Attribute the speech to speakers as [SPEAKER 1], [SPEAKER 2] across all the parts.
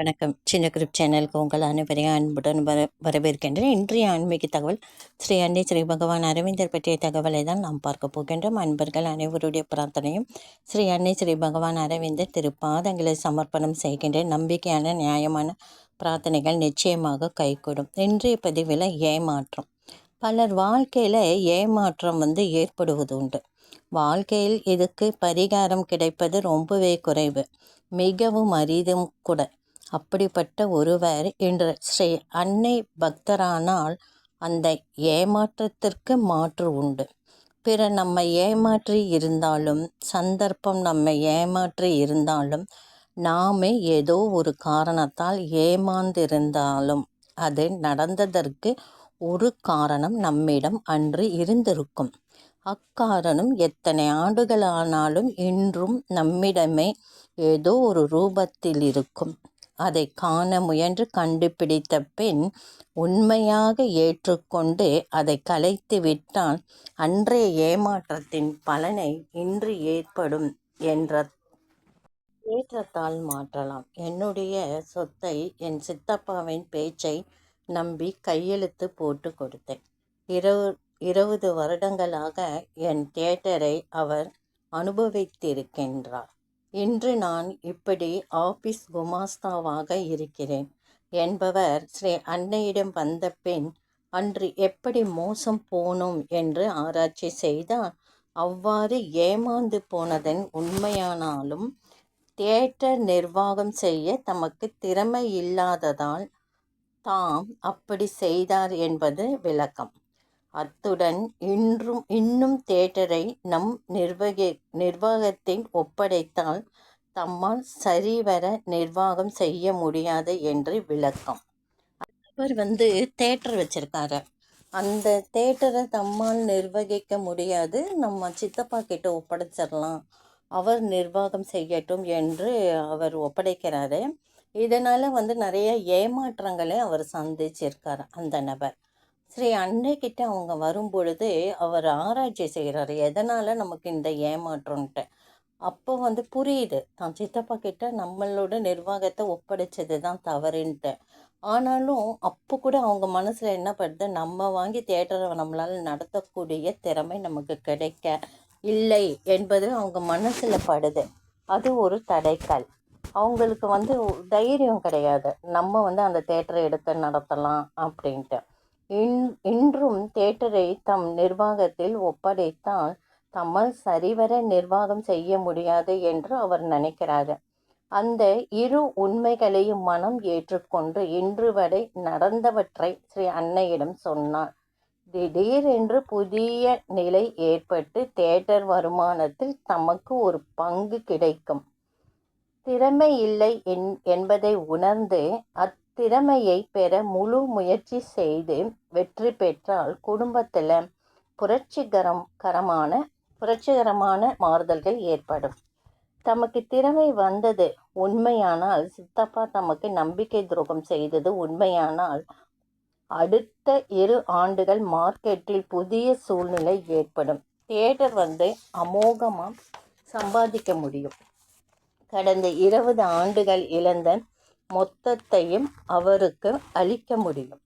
[SPEAKER 1] வணக்கம். சின்ன குரூப் சேனலுக்கு உங்கள் அனைவரையும் அன்புடன் வர வரவேற்கின்றேன். இன்றைய ஆன்மீக தகவல் ஸ்ரீ அன்னை ஸ்ரீ பகவான் அரவிந்தர் பற்றிய தகவலை தான் நாம் பார்க்க போகின்றோம். அன்பர்கள் அனைவருடைய பிரார்த்தனையும் ஸ்ரீ அன்னை ஸ்ரீ பகவான் அரவிந்தர் திருப்பாதங்களை சமர்ப்பணம் செய்கின்ற நம்பிக்கையான நியாயமான பிரார்த்தனைகள் நிச்சயமாக கைகூடும். இன்றைய பதிவில் ஏமாற்றம். பலர் வாழ்க்கையில் ஏமாற்றம் வந்து ஏற்படுவது உண்டு. வாழ்க்கையில் இதுக்கு பரிகாரம் கிடைப்பது ரொம்பவே குறைவு. மிகவும் அரிதும் கூட. அப்படிப்பட்ட ஒருவர் இன்று ஸ்ரீ அன்னை பக்தரானால் அந்த ஏமாற்றத்திற்கு மாற்று உண்டு. பிற நம்மை ஏமாற்றி இருந்தாலும் சந்தர்ப்பம் நம்மை ஏமாற்றி இருந்தாலும் நாமே ஏதோ ஒரு காரணத்தால் ஏமாந்திருந்தாலும் அது நடந்ததற்கு ஒரு காரணம் நம்மிடம் அன்று இருந்திருக்கும். அக்காரணம் எத்தனை ஆண்டுகளானாலும் இன்றும் நம்மிடமே ஏதோ ஒரு ரூபத்தில் இருக்கும். அதை காண முயன்று கண்டுபிடித்த பின் உண்மையாக ஏற்றுக்கொண்டு அதை கலைத்து விட்டால் அன்றைய ஏமாற்றத்தின் பலனை இன்று ஏற்படும் என்ற ஏற்றத்தால் மாற்றலாம். என்னுடைய சொத்தை என் சித்தப்பாவின் பேச்சை நம்பி கையெழுத்து போட்டு கொடுத்தேன். இரவு இருபது வருடங்களாக என் தியேட்டரை அவர் அனுபவித்திருக்கின்றார். இன்று நான் இப்படி ஆபீஸ் குமாஸ்தாவாக இருக்கிறேன் என்பவர் ஸ்ரீ அன்னையிடம் வந்த பின் அன்று எப்படி மோசம் போனோம் என்று ஆராய்ச்சி செய்தால் அவ்வாறு ஏமாந்து போனதன் உண்மையானாலும் தியேட்டர் நிர்வாகம் செய்ய தமக்கு திறமை இல்லாததால் தாம் அப்படி செய்தார் என்பது விளக்கம். அத்துடன் இன்றும் இன்னும் தேட்டரை நம் நிர்வகி நிர்வாகத்தில் ஒப்படைத்தால் தம்மால் சரிவர நிர்வாகம் செய்ய முடியாது என்று விளக்கம். அவர் வந்து தேட்டர் வச்சிருக்காரு. அந்த தேட்டரை தம்மால் நிர்வகிக்க முடியாது. நம்ம சித்தப்பா கிட்ட ஒப்படைச்சிடலாம். அவர் நிர்வாகம் செய்யட்டும் என்று அவர் ஒப்படைக்கிறாரு. இதனால் வந்து நிறைய ஏமாற்றங்களை அவர் சந்திச்சிருக்கார் அந்த நபர். ஸ்ரீ அன்னைக்கிட்ட அவங்க வரும்பொழுது அவர் ஆராய்ச்சி செய்கிறாரு எதனால் நமக்கு இந்த ஏமாற்றம்ன்ட்டு. அப்போ வந்து புரியுது. தான் சித்தப்பா கிட்ட நம்மளோட நிர்வாகத்தை ஒப்படைச்சது தான் தவறுன்ட்டு. ஆனாலும் அப்போ கூட அவங்க மனசில் என்ன படுது? நம்ம வாங்கி தேட்டரை நம்மளால் நடத்தக்கூடிய திறமை நமக்கு கிடைக்க இல்லை என்பது அவங்க மனசில் படுது. அது ஒரு தடைக்கல். அவங்களுக்கு வந்து தைரியம் கிடையாது. நம்ம வந்து அந்த தேட்டரை எடுத்து நடத்தலாம் அப்படின்ட்டு. இன்றும் தேட்டரை தம் நிர்வாகத்தில் ஒப்படைத்தால் தம்மால் சரிவர நிர்வாகம் செய்ய முடியாது என்று அவர் நினைக்கிறார். அந்த இரு உண்மைகளையும் மனம் ஏற்றுக்கொண்டு இன்று வரை நடந்தவற்றை ஸ்ரீ அன்னையிடம் சொன்னார். திடீரென்று புதிய நிலை ஏற்பட்டு தேட்டர் வருமானத்தில் தமக்கு ஒரு பங்கு கிடைக்கும். திறமை இல்லை என்பதை உணர்ந்து அத் திறமையை பெற முழு முயற்சி செய்து வெற்றி பெற்றால் குடும்பத்தில் புரட்சிகரம் கரமான புரட்சிகரமான மாறுதல்கள் ஏற்படும். தமக்கு திறமை வந்தது உண்மையானால் சித்தப்பா தமக்கு நம்பிக்கை துரோகம் செய்தது உண்மையானால் அடுத்த இரு ஆண்டுகள் மார்க்கெட்டில் புதிய சூழ்நிலை ஏற்படும். தியேட்டர் வந்து அமோகமாக சம்பாதிக்க முடியும். கடந்த இருபது ஆண்டுகள் இழந்த மொத்தத்தையும் அவருக்கு அளிக்க முடியும்.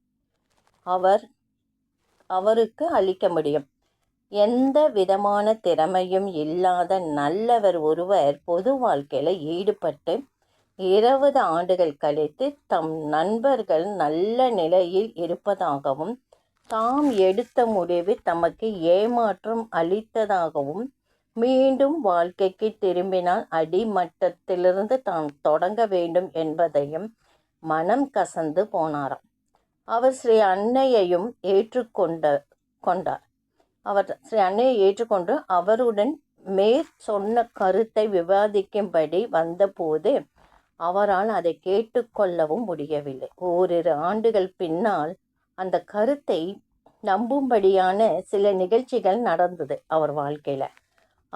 [SPEAKER 1] அவர் அவருக்கு அளிக்க முடியும். எந்த விதமான திறமையும் இல்லாத நல்லவர் ஒருவர் பொது வாழ்க்கையில் ஈடுபட்டு இருபது ஆண்டுகள் கழித்து தம் நண்பர்கள் நல்ல நிலையில் இருப்பதாகவும் தாம் எடுத்த முடிவு தமக்கு ஏமாற்றம் அளித்ததாகவும் மீண்டும் வாழ்க்கைக்கு திரும்பினால் அடிமட்டத்திலிருந்து தான் தொடங்க வேண்டும் என்பதையும் மனம் கசந்து போனாராம். அவர் ஸ்ரீ அன்னையையும் ஏற்றுக்கொண்ட கொண்டார். அவர் ஸ்ரீ அன்னையை ஏற்றுக்கொண்டு அவருடன் மேற் சொன்ன கருத்தை விவாதிக்கும்படி வந்தபோது அவரால் அதை கேட்டுக்கொள்ளவும் முடியவில்லை. ஓரிரு ஆண்டுகள் பின்னால் அந்த கருத்தை நம்பும்படியான சில நிகழ்ச்சிகள் நடந்தது அவர் வாழ்க்கையில்.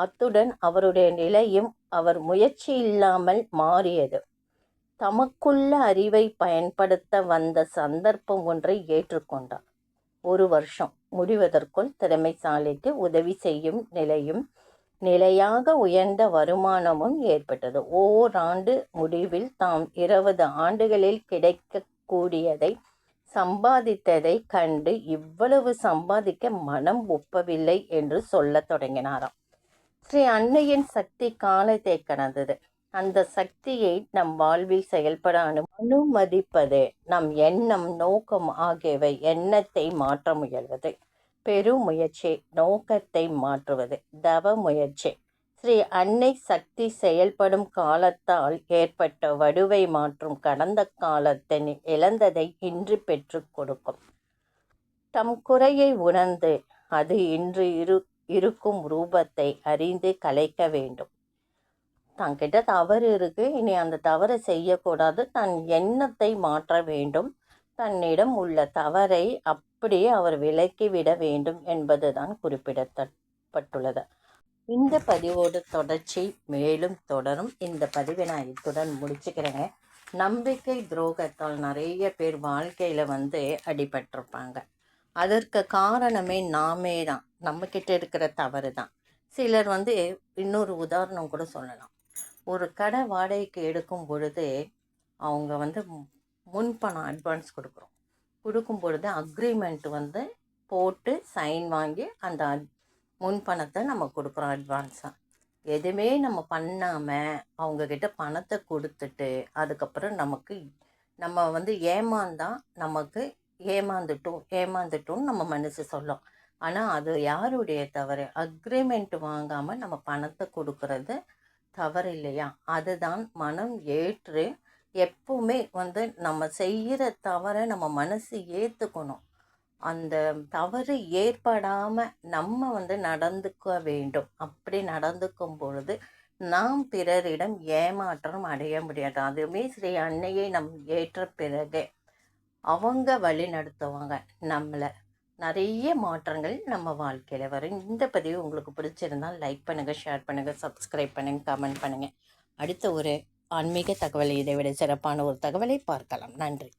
[SPEAKER 1] அத்துடன் அவருடைய நிலையும் அவர் முயற்சி இல்லாமல் மாறியது. தமக்குள்ள அறிவை பயன்படுத்த வந்த சந்தர்ப்பம் ஒன்றை ஏற்றுக்கொண்டார். ஒரு வருஷம் முடிவதற்குள் திறமைசாலிக்கு உதவி செய்யும் நிலையும் நிலையாக உயர்ந்த வருமானமும் ஏற்பட்டது. ஓராண்டு முடிவில் தாம் இருபது ஆண்டுகளில் கிடைக்கக்கூடியதை சம்பாதித்ததை கண்டு இவ்வளவு சம்பாதிக்க மனம் ஒப்பவில்லை என்று சொல்லத் தொடங்கினாராம். ஸ்ரீ அன்னையின் சக்தி காலத்தை கடந்தது. அந்த சக்தியை நம் வாழ்வில் செயல்பட அனு அனுமதிப்பது நம் எண்ணம் நோக்கம் ஆகியவை எண்ணத்தை மாற்ற முயல்வது. பெருமுயற்சி நோக்கத்தை மாற்றுவது. தவ முயற்சி. ஸ்ரீ அன்னை சக்தி செயல்படும் காலத்தால் ஏற்பட்ட வடுவை மாற்றும் கடந்த காலத்தின் இழந்ததை இன்று பெற்றுக் கொடுக்கும். தம் குறையை உணர்ந்து அது இன்று இரு இருக்கும் ரூபத்தை அறிந்து கலைக்க வேண்டும். தங்கிட்ட தவறு இருக்கு. இனி அந்த தவறை செய்யக்கூடாது. தன் எண்ணத்தை மாற்ற வேண்டும். தன்னிடம் உள்ள தவறை அப்படியே அவர் விலக்கிவிட வேண்டும் என்பதுதான் குறிப்பிடப்பட்டுள்ளது இந்த பதிவோட தொடர்ச்சி மேலும் தொடரும். இந்த பதிவை நான் இத்துடன் முடிச்சுக்கிறேங்க. நம்பிக்கை துரோகத்தால் நிறைய பேர் வாழ்க்கையில் வந்து அடிபட்டிருப்பாங்க. அதற்கு காரணமே நாமே தான் நம்மக்கிட்ட இருக்கிற தவறு தான். சிலர் வந்து இன்னொரு உதாரணம் கூட சொல்லலாம். ஒரு கடை வாடகைக்கு எடுக்கும் பொழுது அவங்க வந்து முன்பணம் அட்வான்ஸ் கொடுக்குறோம். கொடுக்கும் பொழுது அக்ரிமெண்ட் வந்து போட்டு சைன் வாங்கி அந்த முன்பணத்தை நம்ம கொடுக்குறோம் அட்வான்ஸாக எதுவுமே நம்ம பண்ணாமல் அவங்கக்கிட்ட பணத்தை கொடுத்துட்டு அதுக்கப்புறம் நமக்கு நம்ம வந்து ஏமாந்தா நமக்கு ஏமாந்துட்டோம் ஏமாந்துட்டோம்னு நம்ம மனசு சொல்லும். ஆனால் அது யாருடைய தவறு? அக்ரிமெண்ட் வாங்காமல் நம்ம பணத்தை கொடுக்கறது தவறு இல்லையா? அதுதான் மனம் ஏற்று எப்பவுமே வந்து நம்ம செய்கிற தவறை நம்ம மனசு ஏற்றுக்கணும் அந்த தவறு ஏற்படாமல் நம்ம வந்து நடந்துக்க வேண்டும். அப்படி நடந்துக்கும் பொழுது நாம் பிறரிடம் ஏமாற்றம் அடைய முடியாது. அதுவுமே ஸ்ரீ அன்னையை நம் ஏற்ற பிறகு. அவங்க வழி நடத்துவாங்க நம்மளை. நிறைய மாற்றங்கள் நம்ம வாழ்க்கையில் வரும். இந்த பதிவு உங்களுக்கு பிடிச்சிருந்தால் லைக் பண்ணுங்கள் ஷேர் பண்ணுங்கள் சப்ஸ்கிரைப் பண்ணுங்கள் கமெண்ட் பண்ணுங்கள் அடுத்த ஒரு ஆன்மீக தகவல் இதை விட சிறப்பான ஒரு தகவலை பார்க்கலாம். நன்றி.